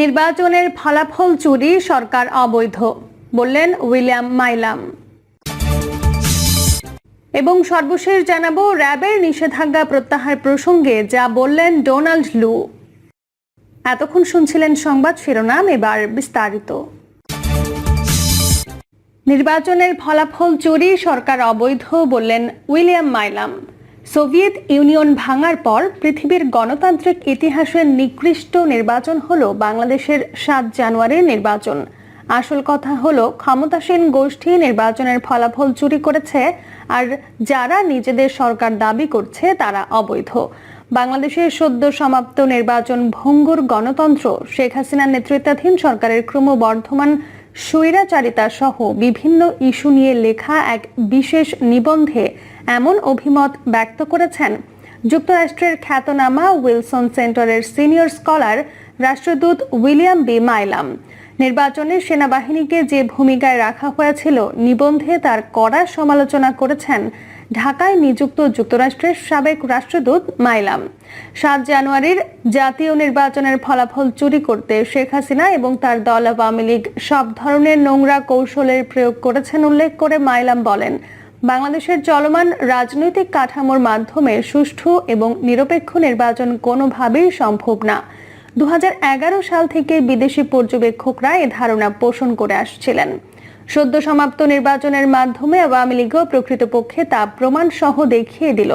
নির্বাচনের ফলাফল চুরি সরকার অবৈধ, বললেন উইলিয়াম মাইলাম। এবং সর্বশেষ জানাব, র্যাবের নিষেধাজ্ঞা প্রত্যাহার প্রসঙ্গে যা বললেন ডোনাল্ড লু। এতক্ষণ শুনছিলেন সংবাদ শিরোনাম, এবার বিস্তারিত। নির্বাচনের ফলাফল চুরি সরকার অবৈধ, বললেন উইলিয়াম মাইলাম। সোভিয়েত ইউনিয়ন ভাঙার পর পৃথিবীর গণতান্ত্রিক ইতিহাসের নিকৃষ্ট নির্বাচন হল বাংলাদেশের সাত জানুয়ারির নির্বাচন। আসল কথা হলো, ক্ষমতাসীন গোষ্ঠী নির্বাচনের ফলাফল চুরি করেছে, আর যারা নিজেদের সরকার দাবি করছে তারা অবৈধ। বাংলাদেশের সদ্য সমাপ্ত নির্বাচন ভঙ্গুর গণতন্ত্র, শেখ হাসিনার নেতৃত্বাধীন সরকারের ক্রমবর্ধমান স্বৈরাচারিতা সহ বিভিন্ন ইস্যু নিয়ে লেখা এক বিশেষ নিবন্ধে এমন অভিমত ব্যক্ত করেছেন যুক্তরাষ্ট্রের খ্যাতনামা উইলসন সেন্টারের সিনিয়র স্কলার রাষ্ট্রদূত উইলিয়াম বি. মাইলাম। নির্বাচনে সেনাবাহিনীকে যে ভূমিকায় রাখা হয়েছিল নিবন্ধে তার কড়া সমালোচনা করেছেন ঢাকায় নিযুক্ত যুক্তরাষ্ট্রের সাবেক রাষ্ট্রদূত মাইলাম। সাত জানুয়ারির জাতীয় নির্বাচনের ফলাফল চুরি করতে শেখ হাসিনা এবং তার দল আওয়ামী লীগ সব ধরনের নোংরা কৌশলের প্রয়োগ করেছেন উল্লেখ করে মাইলাম বলেন বাংলাদেশের চলমান রাজনৈতিক কাঠামোর মাধ্যমে সুষ্ঠু এবং নিরপেক্ষ নির্বাচন কোনোভাবেই সম্ভব না। দুহাজার এগারো সাল থেকে বিদেশি পর্যবেক্ষকরা এ ধারণা পোষণ করে আসছিলেন। সদ্য সমাপ্ত নির্বাচনের মাধ্যমে আওয়ামী লীগও প্রকৃতপক্ষে তা প্রমাণ সহ দেখিয়ে দিল।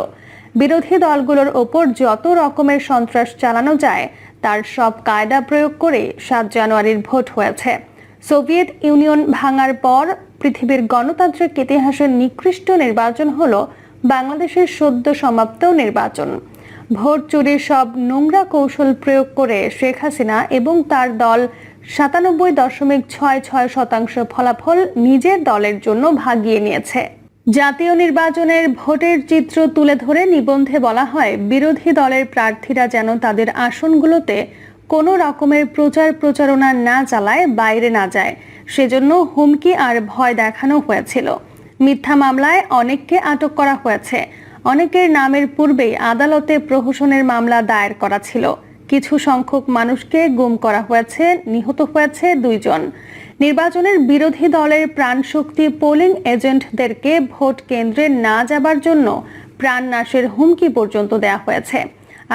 বিরোধী দলগুলোর ওপর যত রকমের সন্ত্রাস চালানো যায়, তার সব কায়দা প্রয়োগ করে সাত জানুয়ারির ভোট হয়েছে। সোভিয়েত ইউনিয়ন ভাঙার পর পৃথিবীর গণতান্ত্রিক ইতিহাসের নিকৃষ্ট নির্বাচন হল বাংলাদেশের সদ্য সমাপ্ত নির্বাচন। ভোট চুরির সব নোংরা কৌশল প্রয়োগ করে শেখ হাসিনা এবং তার দল সাতানব্বই দশমিক ছয় ছয় শতাংশ ফলাফল নিজের দলের জন্য ভাগিয়ে নিয়েছে। জাতীয় নির্বাচনের ভোটের চিত্র তুলে ধরে নিবন্ধে বলা হয়, বিরোধী দলের প্রার্থীরা যেন তাদের আসনগুলোতে কোনো রকমের প্রচার প্রচারণা না চালায়, বাইরে না যায়। সেজন্য হুমকি আর ভয় দেখানো হয়েছিল। মিথ্যা মামলায় অনেককে আটক করা হয়েছে। অনেকের নামের পূর্বেই আদালতে প্রহসনের মামলা দায়ের করা ছিল। কিছু সংখ্যক মানুষকে গুম করা হয়েছে, নিহত হয়েছে দুইজন। নির্বাচনের বিরোধী দলের প্রাণশক্তি পোলিং এজেন্টদেরকে ভোট কেন্দ্রে না যাবার জন্য প্রাণনাশের হুমকি পর্যন্ত দেয়া হয়েছে।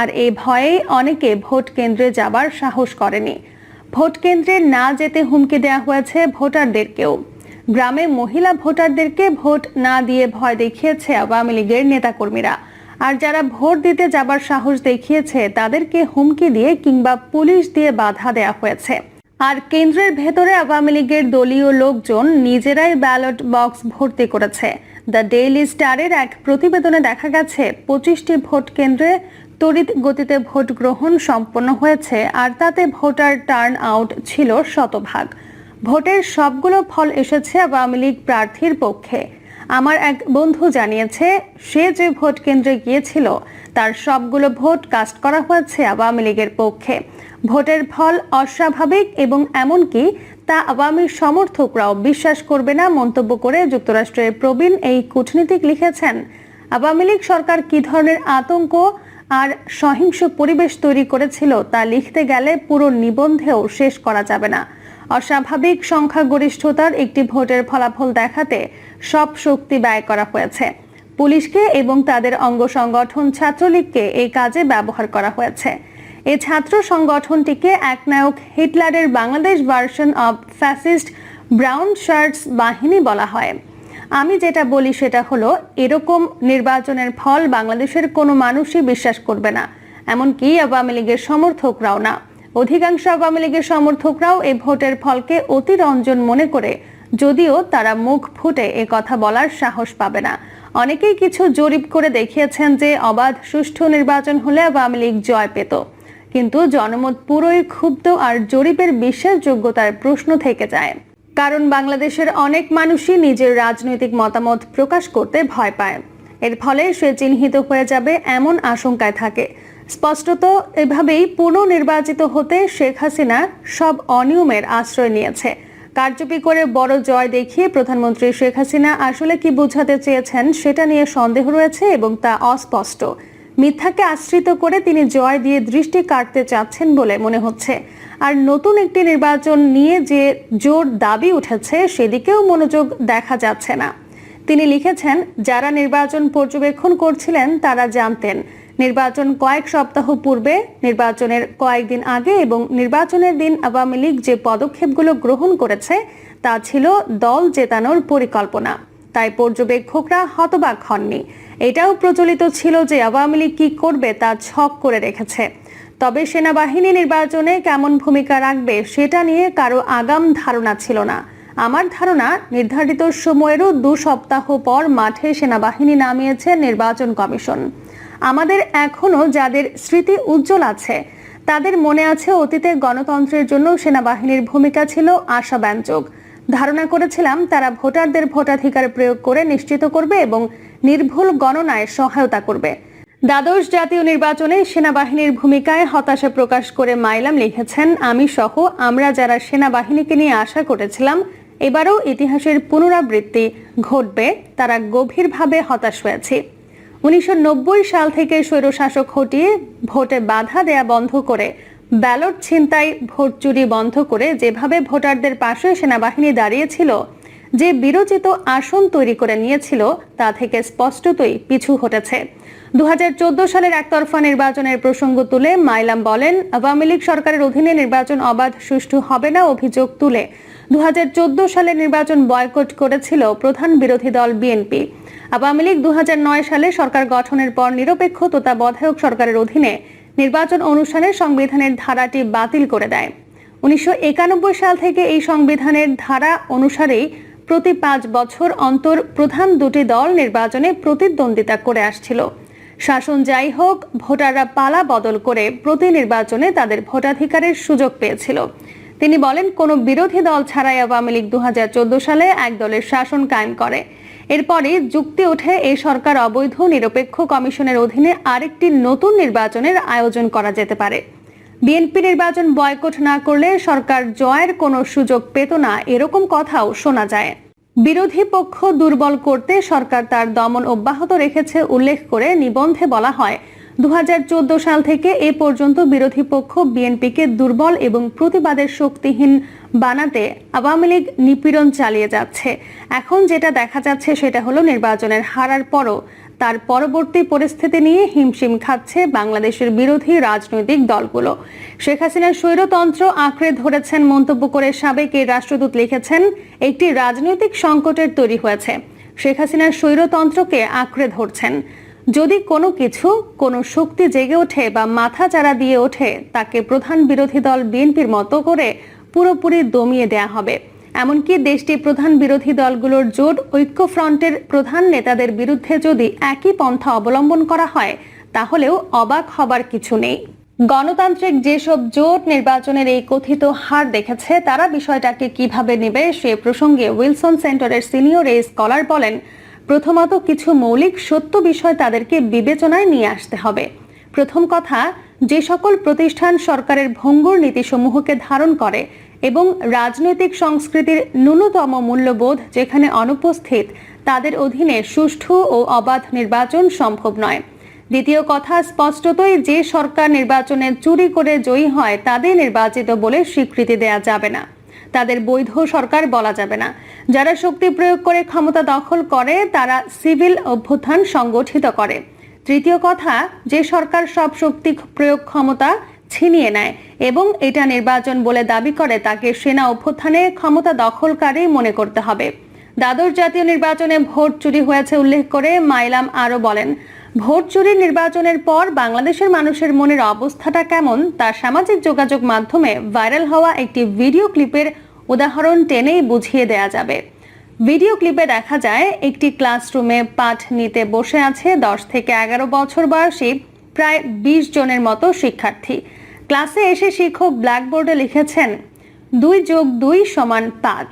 আর এই ভয়েই অনেকে ভোট কেন্দ্রে যাবার সাহস করেনি। ভোট কেন্দ্রে না যেতে হুমকি দেয়া হয়েছে ভোটারদেরকেও। গ্রামে মহিলা ভোটারদেরকে ভোট না দিয়ে ভয় দেখিয়েছে আওয়ামী লীগের নেতাকর্মীরা। আর যারা ভোট দিতে যাবার সাহস দেখিয়েছে, তাদেরকে হুমকি দিয়ে কিংবা পুলিশ দিয়ে বাধা দেয়া হয়েছে। আর কেন্দ্রের ভেতরে আওয়ামী লীগের দলীয় লোকজন নিজেরাই ব্যালট বক্স ভর্তি করেছে। দ্য ডেইলি স্টারের এক প্রতিবেদনে দেখা গেছে, পঁচিশটি ভোট কেন্দ্রে তড়িৎ গতিতে ভোট গ্রহণ সম্পন্ন হয়েছে আর তাতে ভোটার টার্ন আউট ছিল শতভাগ। ভোটের সবগুলো ফল এসেছে আওয়ামী লীগ প্রার্থীর পক্ষে। আমার এক বন্ধু জানিয়েছে, সে যে ভোট কেন্দ্রে গিয়েছিল, তার সবগুলো ভোট কাস্ট করা হয়েছে আওয়ামী লীগের পক্ষে। ভোটের ফল অস্বাভাবিক এবং এমনকি তা আওয়ামী সমর্থকরাও বিশ্বাস করবে না মন্তব্য করে যুক্তরাষ্ট্রের প্রবীণ এই কূটনীতিক লিখেছেন। আওয়ামী লীগ সরকার কি ধরনের আতঙ্ক আর সহিংস পরিবেশ তৈরি করেছিল তা লিখতে গেলে পুরো নিবন্ধেও শেষ করা যাবে না। অস্বাভাবিক সংখ্যাগরিষ্ঠতার একটি ভোটের ফলাফল দেখাতে সব শক্তি ব্যয় করা হয়েছে। পুলিশকে এবং তাদের অঙ্গ সংগঠন ছাত্রলীগকে এই কাজে ব্যবহার করা হয়েছে। এ ছাত্র সংগঠনটিকে একনায়ক হিটলারের Bangladesh version of fascist brown shirts বাহিনী বলা হয়। আমি যেটা বলি সেটা হলো, এরকম নির্বাচনের ফল বাংলাদেশের কোনো মানুষই বিশ্বাস করবে না। এমনকি আওয়ামী লীগের সমর্থকরাও না। অধিকাংশ আওয়ামী লীগের সমর্থকরাও এই ভোটের ফলকে অতিরঞ্জন মনে করে, যদিও তারা মুখ ফুটে এ কথা বলার সাহস পাবে না। অনেকেই কিছু জরিপ করে দেখিয়েছেন যে, অবাধ, সুষ্ঠু নির্বাচন হলে আওয়ামী লীগ জয় পেত। কিন্তু জনমত পুরোই ক্ষুব্ধ আর জরিপের বিশ্বাসযোগ্যতার প্রশ্ন থেকে যায়। কারণ বাংলাদেশের অনেক মানুষই নিজের রাজনৈতিক মতামত প্রকাশ করতে ভয় পায়। এর ফলে সে চিহ্নিত হয়ে যাবে এমন আশঙ্কায় থাকে। স্পষ্টত এভাবেই পুনর্নির্বাচিত হতে শেখ হাসিনা সব অনিয়মের আশ্রয় নিয়েছে। কারচুপি করে বড় জয় দেখিয়ে প্রধানমন্ত্রী শেখ হাসিনা আসলে কি বোঝাতে চেয়েছেন সেটা নিয়ে সন্দেহ রয়েছে এবং তা অস্পষ্ট। মিথ্যাকে আশ্রিত করে তিনি জয় দিয়ে দৃষ্টি কাটতে চাচ্ছেন বলে মনে হচ্ছে। আর নতুন একটি নির্বাচন নিয়ে যে জোর দাবি উঠেছে, সেদিকেও মনোযোগ দেখা যাচ্ছে না। তিনি লিখেছেন, যারা নির্বাচন পর্যবেক্ষণ করছিলেন, তারা জানতেন, নির্বাচন কয়েক সপ্তাহ পূর্বে, নির্বাচনের কয়েকদিন আগে এবং নির্বাচনের দিন আওয়ামী লীগ যে পদক্ষেপগুলো গ্রহণ করেছে, তা ছিল দল জেতানোর পরিকল্পনা। তাই পর্যবেক্ষকরা হতবাক হননি। এটাও প্রচলিত ছিল যে আওয়ামী লীগ কি করবে তা ছক করে রেখেছে। তবে সেনাবাহিনী নির্বাচনে কেমন ভূমিকা রাখবে সেটা নিয়ে কারও আগাম ধারণা ছিল না। আমার ধারণা, নির্ধারিত সময়েরও দু সপ্তাহ পর মাঠে সেনাবাহিনী নামিয়েছে নির্বাচন কমিশন। আমাদের এখনও যাদের স্মৃতি উজ্জ্বল আছে, তাদের মনে আছে অতীতে গণতন্ত্রের জন্য সেনাবাহিনীর ভূমিকা ছিল আশাব্যঞ্জক। ধারণা করেছিলাম তারা ভোটারদের ভোটাধিকার প্রয়োগ করে নিশ্চিত করবে এবং নির্ভুল গণনায় সহায়তা করবে। দ্বাদশ জাতীয় নির্বাচনে সেনাবাহিনীর ভূমিকায় হতাশা প্রকাশ করে মাইলাম লিখেছেন, আমি সহ আমরা যারা সেনাবাহিনীকে নিয়ে আশা করেছিলাম, এবারও ইতিহাসের পুনরাবৃত্তি ঘটবে, তারা গভীরভাবে হতাশ হয়েছে। উনিশশো নব্বই সাল থেকে স্বৈরশাসক হটিয়ে ভোটে বাধা দেয়া বন্ধ করে, ব্যালট ছিনতাই, ভোট চুরি বন্ধ করে যেভাবে ভোটারদের পাশে সেনাবাহিনী দাঁড়িয়েছিল যে বিরোচিত আসন তৈরি করে নিয়েছিল, তা থেকে স্পষ্টতই পিছু হটেছে। দু সালের একতরফা নির্বাচনের প্রসঙ্গ তুলে মাইলাম বলেন, আওয়ামী লীগ সরকারের অধীনে নির্বাচন অবাধ, সুষ্ঠু হবে না অভিযোগ তুলে। দু সালের নির্বাচন বয়কট করেছিল প্রধান বিরোধী দল বিএনপি। আওয়ামী লীগ দু হাজার নয় সালে সরকার গঠনের পর নিরপেক্ষ তত্ত্বাবধায়ক সরকারের অধীনে নির্বাচন অনুষ্ঠানে সংবিধানের ধারাটি বাতিল করে দেয়। উনিশশো একানব্বই সাল থেকে এই সংবিধানের ধারা অনুসারেই প্রতি পাঁচ বছর অন্তর প্রধান দুটি দল নির্বাচনে প্রতিদ্বন্দ্বিতা করে আসছিল। শাসন যাই হোক, ভোটাররা পালা বদল করে প্রতি নির্বাচনে তাদের ভোটাধিকারের সুযোগ পেয়েছিল। তিনি বলেন, কোনো বিরোধী দল ছাড়াই আওয়ামী লীগ দু হাজার চোদ্দ সালে এক দলের শাসন কায়েম করে। এরপরে যুক্তি ওঠে এই সরকার অবৈধ নিরপেক্ষ কমিশনের অধীনে আরেকটি নতুন নির্বাচনের আয়োজন করা যেতে পারে। বিএনপি নির্বাচন বয়কট না করলে সরকার জয়ের কোনো সুযোগ পেত না, এরকম কথাও শোনা যায়। বিরোধী পক্ষ দুর্বল করতে সরকার তার দমন অব্যাহত রেখেছে উল্লেখ করে নিবন্ধে বলা হয় দু হাজার চোদ্দ সাল থেকে এ পর্যন্ত বিরোধী পক্ষ বিএনপিকে দুর্বল এবং প্রতিবাদের শক্তিহীন বানাতে আওয়ামী লীগ নিপীড়ন চালিয়ে যাচ্ছে। এখন যেটা দেখা যাচ্ছে সেটা হলো নির্বাচনের হারার পরও তার পরবর্তী পরিস্থিতি নিয়ে হিমশিম খাচ্ছে বাংলাদেশের বিরোধী রাজনৈতিক দলগুলো। শেখ হাসিনার স্বৈরতন্ত্র আঁকড়ে ধরেছেন মন্তব্য করে সাবেক এই রাষ্ট্রদূত লিখেছেন, একটি রাজনৈতিক সংকটের তৈরি হয়েছে। শেখ হাসিনার স্বৈরতন্ত্রকে আঁকড়ে ধরছেন। যদি কোনো কিছু, কোনো শক্তি জেগে ওঠে বা মাথা চারা দিয়ে ওঠে, তাকে প্রধান বিরোধী দল বিএনপির মতো করে পুরোপুরি দমিয়ে দেয়া হবে। এমনকি দেশটির প্রধান বিরোধী দলগুলোর জোট ঐক্য ফ্রন্টের প্রধান নেতাদের বিরুদ্ধে যদি একই পন্থা অবলম্বন করা হয়, তাহলেও অবাক হবার কিছু নেই। গণতান্ত্রিক যেসব জোট নির্বাচনের এই কথিত হার দেখেছে, তারা বিষয়টাকে কীভাবে নেবে সে প্রসঙ্গে উইলসন সেন্টারের সিনিয়র এই স্কলার বলেন, প্রথমত কিছু মৌলিক সত্য বিষয় তাদেরকে বিবেচনায় নিয়ে আসতে হবে। প্রথম কথা, যে সকল প্রতিষ্ঠান সরকারের ভঙ্গুর নীতিসমূহকে ধারণ করে এবং রাজনৈতিক সংস্কৃতির ন্যূনতম মূল্যবোধ যেখানে অনুপস্থিত, তাদের অধীনে সুষ্ঠু ও অবাধ নির্বাচন সম্ভব নয়। দ্বিতীয় কথা, স্পষ্টতই যে সরকার নির্বাচনে চুরি করে জয়ী হয়, তাদের নির্বাচিত বলে স্বীকৃতি দেয়া যাবে না। তাদের বৈধ সরকার বলা যাবে না। যারা শক্তি প্রয়োগ করে ক্ষমতা দখল করে, তারা সিভিল অভ্যুত্থান সংগঠিত করে। তৃতীয় কথা, যে সরকার সব শক্তি প্রয়োগ ক্ষমতা ছিনিয়ে নেয় এবং এটা নির্বাচন বলে দাবি করে তাকে সেনা অভ্যুত্থানে ক্ষমতা দখলকারী মনে করতে হবে। দ্বাদশ জাতীয় নির্বাচনে ভোট চুরি হয়েছে উল্লেখ করে মাইলাম আরও বলেন, ভোট চুরি নির্বাচনের পর বাংলাদেশের মানুষের মনের অবস্থাটা কেমন তা সামাজিক যোগাযোগ মাধ্যমে ভাইরাল হওয়া একটি ভিডিও ক্লিপের উদাহরণ টেনেই বুঝিয়ে দেয়া যাবে। ভিডিও ক্লিপে দেখা যায়, একটি ক্লাসরুমে পাঠ নিতে বসে আছে দশ থেকে এগারো বছর বয়সী প্রায় বিশ জনের মতো শিক্ষার্থী। ক্লাসে এসে শিক্ষক ব্ল্যাকবোর্ডে লিখেছেন, দুই যোগ দুই সমান পাঁচ।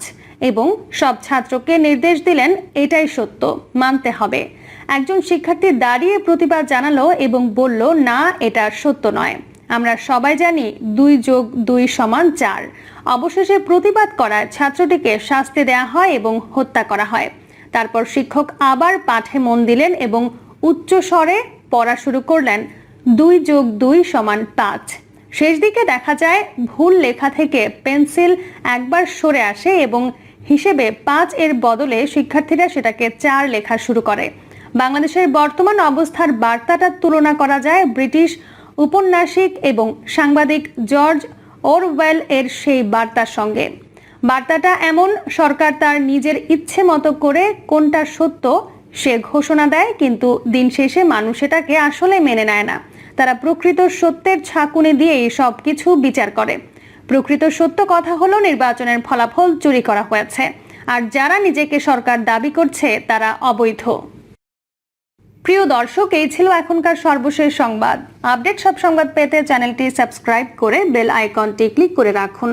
এবং সব ছাত্রকে নির্দেশ দিলেন, এটাই সত্য, মানতে হবে। একজন শিক্ষার্থী দাঁড়িয়ে প্রতিবাদ জানালো এবং বলল, না, এটা সত্য নয়। আমরা সবাই জানি দুই যোগ দুই সমান চার। অবশেষে প্রতিবাদ করায় ছাত্রটিকে শাস্তি দেয়া হয় এবং হত্যা করা হয়। তারপর শিক্ষক আবার পাঠে মন দিলেন এবং উচ্চ স্বরে পড়া শুরু করলেন, দুই যোগ দুই সমান পাঁচ। শেষ দিকে দেখা যায় ভুল লেখা থেকে পেন্সিল একবার সরে আসে এবং হিসেবে পাঁচ এর বদলে শিক্ষার্থীরা সেটাকে চার লেখা শুরু করে। বাংলাদেশের বর্তমান অবস্থার বার্তাটার তুলনা করা যায় ব্রিটিশ উপন্যাসিক এবং সাংবাদিক জর্জ ওরওয়েল এর সেই বার্তার সঙ্গে। বার্তাটা এমন, সরকার তার নিজের ইচ্ছে মতো করে কোনটা সত্য সে ঘোষণা দেয়, কিন্তু দিন শেষে মানুষ এটাকে আসলে মেনে নেয় না। তারা প্রকৃত সত্যের ছাকুনে দিয়েই সব কিছু বিচার করে। প্রকৃত সত্য কথা হলো নির্বাচনের ফলাফল চুরি করা হয়েছে। আর যারা নিজেকে সরকার দাবি করছে, তারা অবৈধ। প্রিয় দর্শক, এই ছিল এখনকার সর্বশেষ সংবাদ। আপডেট সব সংবাদ পেতে চ্যানেলটি সাবস্ক্রাইব করে বেল আইকনটি ক্লিক করে রাখুন।